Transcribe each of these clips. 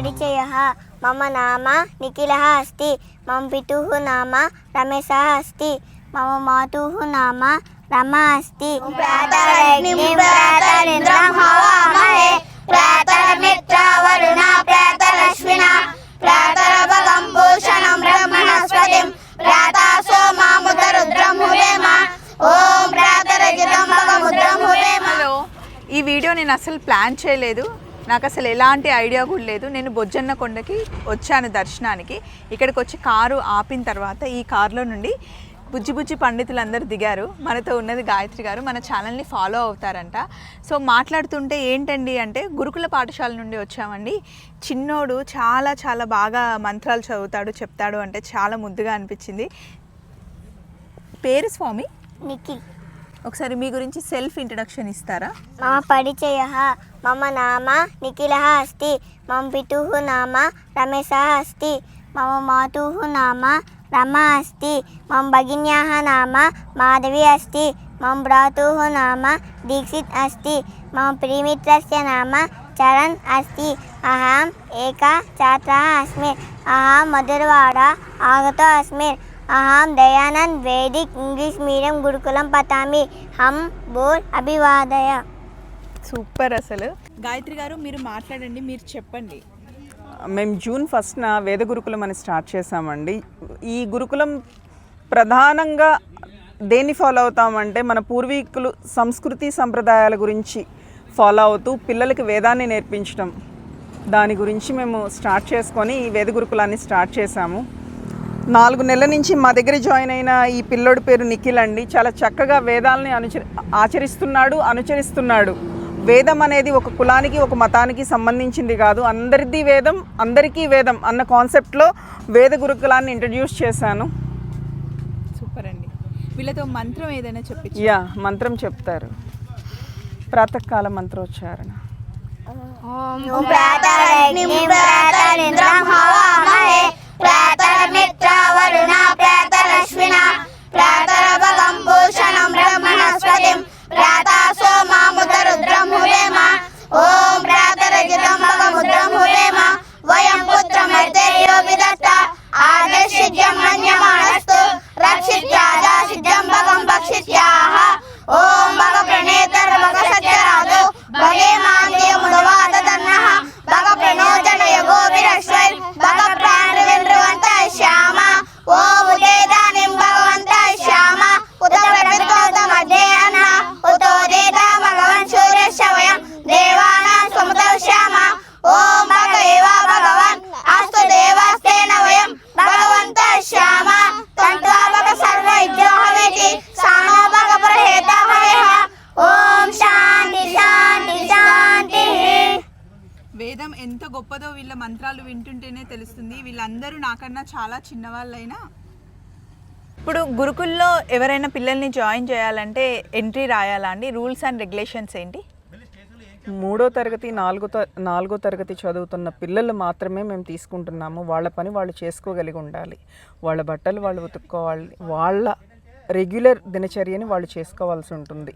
परिचयः मम नाम निखिलः अस्ति मम पितुः नाम रमेशः अस्ति मम मातुः नाम रमा अस्ति प्रातरग्निं प्रातरिन्द्रं हवामहे प्रातरमित्रावरुणा प्रातरश्विना प्रातरभगं भूषणं ब्रह्मणस्पतिं प्रातः सोमामुतरुद्रं हुवेम ॐ प्रातरजितं भगमुद्रं हुवेम హలో ఈ వీడియో నేను అసలు ప్లాన్ చేయలేదు నాకు అసలు ఎలాంటి ఐడియా కూడా లేదు. నేను బొజ్జన్న కొండకి వచ్చాను దర్శనానికి. ఇక్కడికి వచ్చి కారు ఆపిన తర్వాత ఈ కారులో నుండి బుజ్జి బుజ్జి అందరు దిగారు. మనతో ఉన్నది గాయత్రి గారు. మన ఛానల్ని ఫాలో అవుతారంట. సో మాట్లాడుతుంటే ఏంటండి అంటే గురుకుల పాఠశాల నుండి వచ్చామండి. చిన్నోడు చాలా చాలా బాగా మంత్రాలు చదువుతాడు చెప్తాడు అంటే చాలా ముద్దుగా అనిపించింది. పేరు స్వామి? నిఖిల్. ఒకసారి మీ గురించి సెల్ఫ్ ఇంట్రడక్షన్ ఇస్తారా? నా పరిచయ मम नाम निखिलः अस्ति मम पितुः नाम रमेशः अस्ति मम मातुः नाम रमा अस्ति मम भगिन्याः नाम माधवी अस्ति मम भ्रातुः नाम दीक्षित् अस्ति मम प्रिमित्रस्य नाम चरन् अस्ति अहम् एका छात्रः अस्मि अहं मधुरवाडा आगतो अस्मि अहं दयानन्द वैदिक इंग्लिश मीडियम गुरुकुलं पठामि हम बोल अभिवादय సూపర్ అసలు. గాయత్రి గారు మీరు మాట్లాడండి మీరు చెప్పండి. మేము జూన్ ఫస్ట్న వేద గురుకులం అని స్టార్ట్ చేసామండి. ఈ గురుకులం ప్రధానంగా దేన్ని ఫాలో అవుతామంటే మన పూర్వీకులు సంస్కృతి సంప్రదాయాల గురించి ఫాలో అవుతూ పిల్లలకి వేదాన్ని నేర్పించడం. దాని గురించి మేము స్టార్ట్ చేసుకొని ఈ వేద గురుకులాన్ని స్టార్ట్ చేశాము నాలుగు నెలల నుంచి మా దగ్గర జాయిన్ అయిన ఈ పిల్లోడి పేరు నిఖిల్ అండి. చాలా చక్కగా వేదాలని అనుచరి ఆచరిస్తున్నాడు అనుచరిస్తున్నాడు. వేదం అనేది ఒక కులానికి ఒక మతానికి సంబంధించింది కాదు. అందరిది వేదం అందరికీ వేదం అన్న కాన్సెప్ట్లో వేద గురుకులాన్ని ఇంట్రడ్యూస్ చేశాను. సూపర్ అండి వీళ్ళతో మంత్రం ఏదైనా చెప్పి యా మంత్రం చెప్తారు. ప్రాతకాల మంత్రోచ్చారణ. ప్రాత ఎంత గొప్పదో వీళ్ళ మంత్రాలు వింటుంటేనే తెలుస్తుంది. వీళ్ళందరూ నాకన్నా చాలా చిన్నవాళ్ళైనా. ఇప్పుడు గురుకుల్లో ఎవరైనా పిల్లల్ని జాయిన్ చేయాలంటే ఎంట్రీ రాయాలా అండి? రూల్స్ అండ్ రెగ్యులేషన్స్ ఏంటి? మూడో తరగతి నాలుగో త- నాలుగో తరగతి చదువుతున్న పిల్లలు మాత్రమే మేము తీసుకుంటున్నాము. వాళ్ళ పని వాళ్ళు చేసుకోగలిగి ఉండాలి. వాళ్ళ బట్టలు వాళ్ళు ఉతుక్కోవాలి. వాళ్ళ రెగ్యులర్ దినచర్యని వాళ్ళు చేసుకోవాల్సి ఉంటుంది.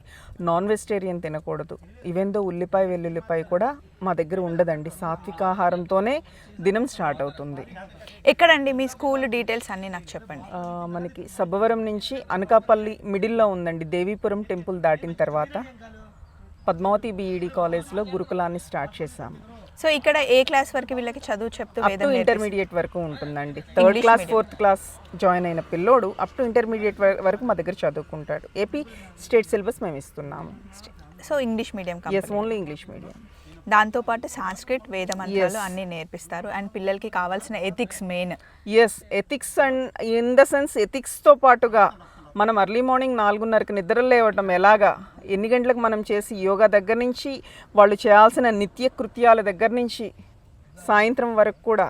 నాన్ వెజిటేరియన్ తినకూడదు. ఈవెందో ఉల్లిపాయ వెల్లుల్లిపాయ కూడా మా దగ్గర ఉండదండి. సాత్వికాహారంతోనే దినం స్టార్ట్ అవుతుంది. ఎక్కడండి మీ స్కూల్ డీటెయిల్స్ అన్నీ నాకు చెప్పండి. మనకి సబ్బవరం నుంచి అనకాపల్లి మిడిల్లో ఉందండి. దేవీపురం టెంపుల్ దాటిన తర్వాత పద్మావతి బీఈడి కాలేజ్లో గురుకులాన్ని స్టార్ట్ చేశాము. సో ఇక్కడ ఏ క్లాస్ వరకు వీళ్ళకి చదువు చెప్తూ వేదం? ఇంటర్మీడియట్ వరకు ఉంటుందండి. Third class fourth class join అయిన పిల్లోడు అప్ టు ఇంటర్మీడియట్ వరకు మా దగ్గర చదువుకుంటాడు. ఏపీ స్టేట్ సిలబస్ మేము ఇస్తున్నాము. So English medium yes only English medium దాంతోపాటు సాంస్క్రిట్ వేద మంత్రాలు అన్నీ నేర్పిస్తారు. అండ్ పిల్లలకి కావాల్సిన ethics main yes ethics and in the sense ఎథిక్స్తో పాటుగా మనం అర్లీ మార్నింగ్ నాలుగున్నరకి నిద్ర లేవటం ఎలాగా? ఎన్ని గంటలకు మనం చేసి యోగా దగ్గర నుంచి వాళ్ళు చేయాల్సిన నిత్య కృత్యాల దగ్గర నుంచి సాయంత్రం వరకు కూడా?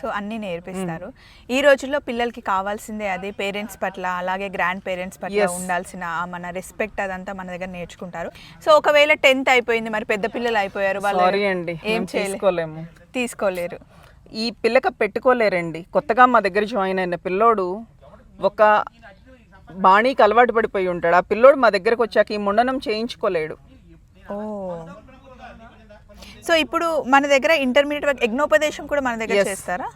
సో అన్నీ నేర్పిస్తారు. ఈ రోజుల్లో పిల్లలకి కావాల్సిందే అది పేరెంట్స్ పట్ల అలాగే గ్రాండ్ పేరెంట్స్ పట్ల. ఉండాల్సిన ఆ మన రెస్పెక్ట్ అదంతా మన దగ్గర నేర్చుకుంటారు. సో ఒకవేళ టెన్త్ అయిపోయింది మరి పెద్ద పిల్లలు అయిపోయారు వాళ్ళు అండి ఏం తీసుకోలేము. తీసుకోలేరు. ఈ పిల్లక పెట్టుకోలేరండి. కొత్తగా మా దగ్గర జాయిన్ అయిన పిల్లోడు ఒక బాణీకి అలవాటు పడిపోయి ఉంటాడు. ఆ పిల్లోడు మా దగ్గరకు వచ్చాక ఈ ముండనం చేయించుకోలేడు. ఓ. సో ఇప్పుడు మన దగ్గర ఇంటర్మీడియట్ యజ్ఞోపదేశం కూడా మన దగ్గర. చేస్తారా?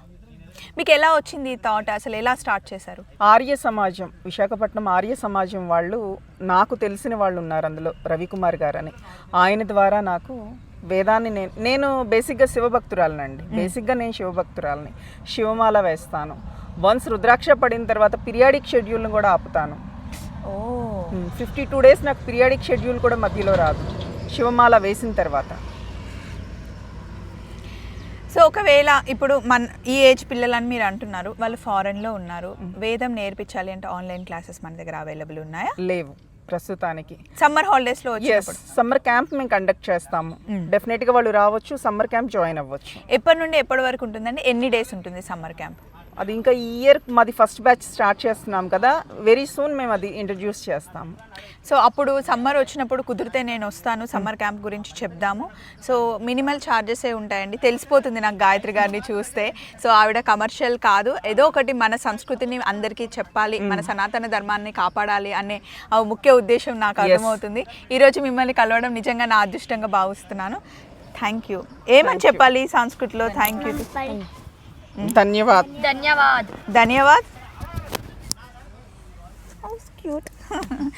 మీకు ఎలా వచ్చింది ఈ థాట్ అసలు ఎలా స్టార్ట్ చేశారు? ఆర్య సమాజం విశాఖపట్నం ఆర్య సమాజం వాళ్ళు నాకు తెలిసిన వాళ్ళు ఉన్నారు అందులో రవికుమార్ గారని. ఆయన ద్వారా నాకు వేదాన్ని నేను నేను బేసిక్గా శివభక్తురాలనండి. బేసిక్గా నేను శివభక్తురాలని. శివమాల వేస్తాను. వన్స్ రుద్రాక్ష పడిన తర్వాత పిరియాడిక్ షెడ్యూల్ని కూడా ఆపుతాను. ఓ. ఫిఫ్టీ టూ డేస్ నాకు పిరియాడిక్ షెడ్యూల్ కూడా మధ్యలో రాదు. శివమాల వేసిన తర్వాత. సో ఒకవేళ ఇప్పుడు మన ఈ ఏజ్ పిల్లలని మీరు అంటున్నారు వాళ్ళు ఫారెన్లో ఉన్నారు. వేదం నేర్పించాలి అంటే ఆన్లైన్ క్లాసెస్ మన దగ్గర అవైలబుల్ ఉన్నాయా? లేవు ప్రస్తుతానికి. సమ్మర్ హాలిడేస్లో ఎస్ వచ్చినప్పుడు సమ్మర్ క్యాంప్ మేము కండక్ట్ చేస్తాము. డెఫినెట్గా వాళ్ళు రావచ్చు సమ్మర్ క్యాంప్ జాయిన్ అవ్వచ్చు. ఎప్పటి నుండి ఎప్పటి వరకు ఉంటుందండి? ఎన్ని డేస్ ఉంటుంది సమ్మర్ క్యాంప్? అది ఇంకా ఈ ఇయర్ మాది ఫస్ట్ బ్యాచ్ స్టార్ట్ చేస్తున్నాం కదా వెరీ సూన్ మేము అది ఇంట్రడ్యూస్ చేస్తాము సో అప్పుడు సమ్మర్ వచ్చినప్పుడు కుదిరితే నేను వస్తాను సమ్మర్ క్యాంప్ గురించి చెప్దాము. సో మినిమల్ ఛార్జెసే ఉంటాయండి. తెలిసిపోతుంది నాకు గాయత్రి గారిని చూస్తే. సో ఆవిడ కమర్షియల్ కాదు. ఏదో ఒకటి మన సంస్కృతిని అందరికీ చెప్పాలి మన సనాతన ధర్మాన్ని కాపాడాలి అనే ఆ ముఖ్య ఉద్దేశం నాకు అర్థమవుతుంది. ఈరోజు మిమ్మల్ని కలవడం నిజంగా నా అదృష్టంగా భావిస్తున్నాను. థ్యాంక్ యూ ఏమని చెప్పాలి సంస్కృతిలో? థ్యాంక్ యూ धन्यवाद। धन्यवाद। धन्यवाद। क्यूट